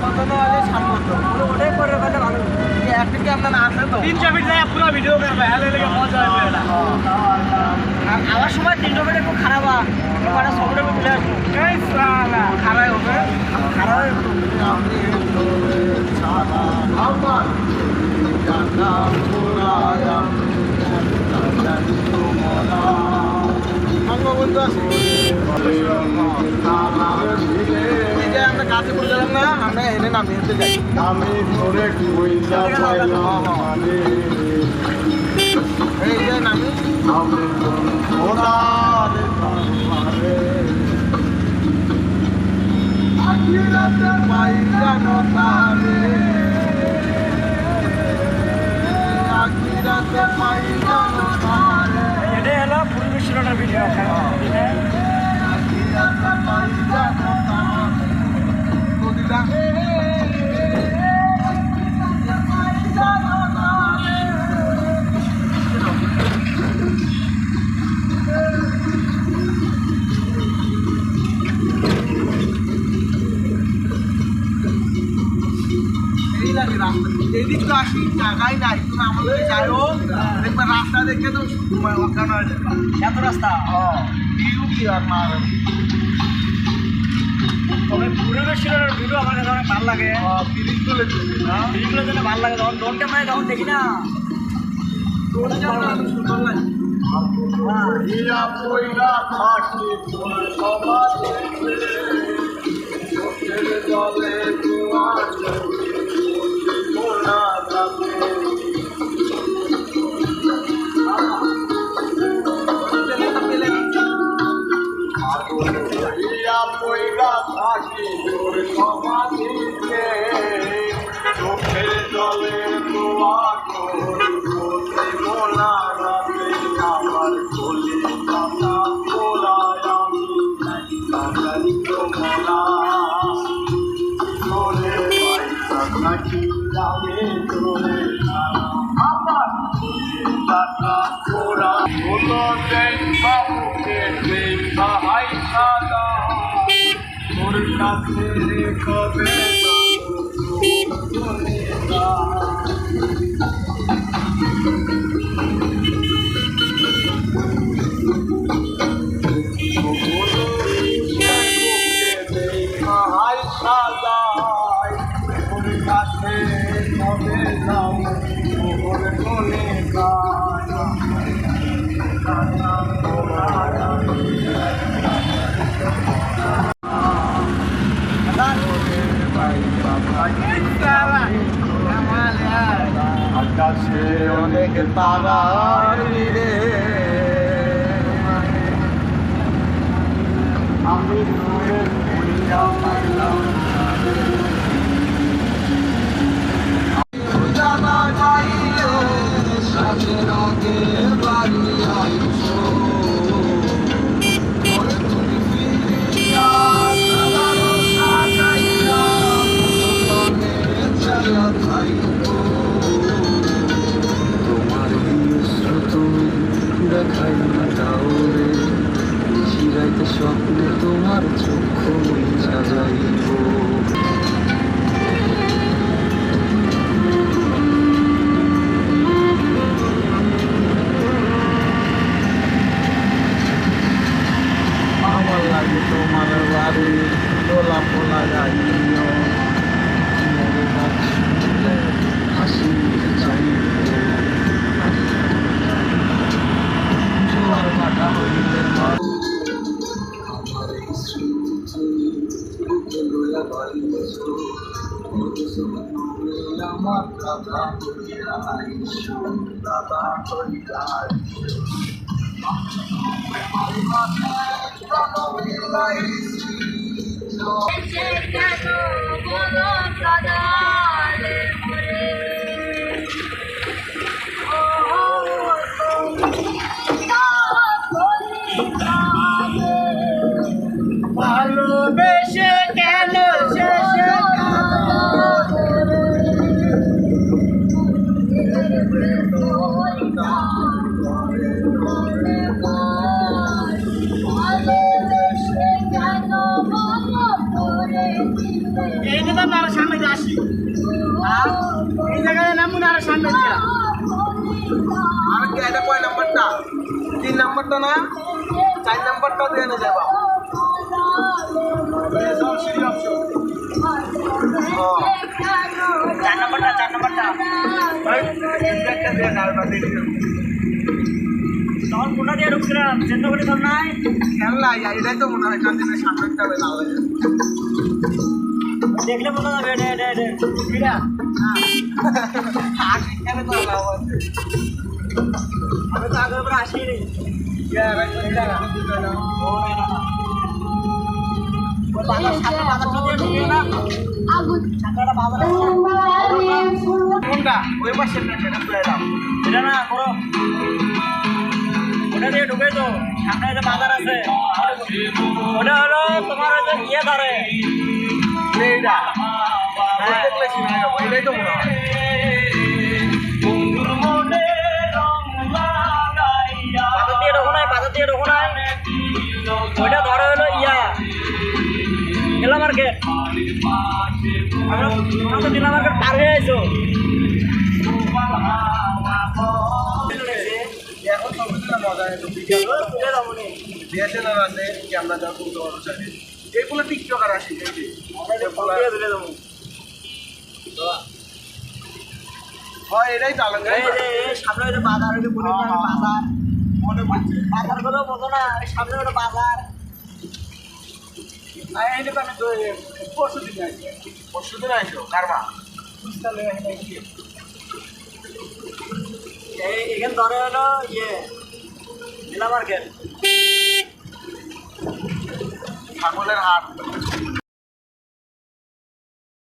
জন হলে সামনে করতে ওটাই করে ফেলে ভালো। একটা কি আপনার আছে তো। তিনশো ফিট যায় পুরো ভিডিও করবে হ্যালো লেগে মজা হবে এটা। আর আবার সময় তিনশো ফিট খুব খারাপ মানে সবরে মিলে আসব। এই সালা। খারাপ হবে? খারাপ নামিয়ে দিতে যাই আমি ধরে কইলা পাইলাম মানে এই যে নামি আমি ওদার তারে আখিরাতে পাই জানো তারে আখিরাতে পাই জানো তারে এটাই হলো পরিবেশনের ভিডিও লাগে রাস্তা এদিক তো আসি জায়গায় নাই তুমি আমাদের যাইও দেখবে রাস্তা দেখে তো অজ্ঞান হয়ে যাবে। এত রাস্তা? ভিউ কি আর মার তবে পরিবেশনের ভিডিও আমার কাছে অনেক ভালো লাগে। না? ভিডিওগুলো যেন ভালো লাগে। তখন ড্রোন ক্যামেরায় যখন দেখি না। জন্য সুন্দর লাগে। ইয়া কইলা থাকি সমাজে জলে তোমার মোনা তোরা হলো দেন বাবুকে দেন ভাই সাদা তোর কাছে রেখবে আকাশে অনেক তারা রে আমি দূরে ওরে তুমি আমার দাদা হইয়া ভালোবেসে কেন এই তো আর সামনে আসি এই জায়গায় নামুন আর সামনে আর কি এটা কয় নাম্বারটা? তিন নাম্বারটা। না চার নাম্বারটা। দিয়ে নিয়ে যাবা চার নম্বরটা চার নম্বরটা একটা তখন কোনটা দিয়ে ঢুকছিলাম চেন্দ্র করে নাই। খেলনা এটাই তো মনে হয় কান্দিনের সামনেরটা হবে না হলে দেখলে মনে হবে এটা এটা এটা বিড়া এখানে তো লাভ আছে আমি তো আগের পরে আসিনি। কোনটা? ওই পাশে এটা না করো। ওটা দিয়ে ঢুকে সামনে বাজার আছে ওটা হলো তোমার ওই ইয়ে ধরে। এটাই তো মনে হয় বাজার দিয়ে ঢোকো নাই। হলো ইয়া। নীলা মার্কেট। আমরা তো নীলা মার্কেট পার হয়ে আইছো। মজা একটু তুলে যাব নি। ডিএসএলআর আছে ক্যামেরা টিকটকার আসে হয় এটাই সামনে বাজার বাজার। মনে পড়ছে। বাজারগুলো বোঝো না সামনে বাজার। পরশু দিন পরশু দিন আসো এখানে ধরে হলো ইয়ে। নীলা মার্কেট ছাগলের হাট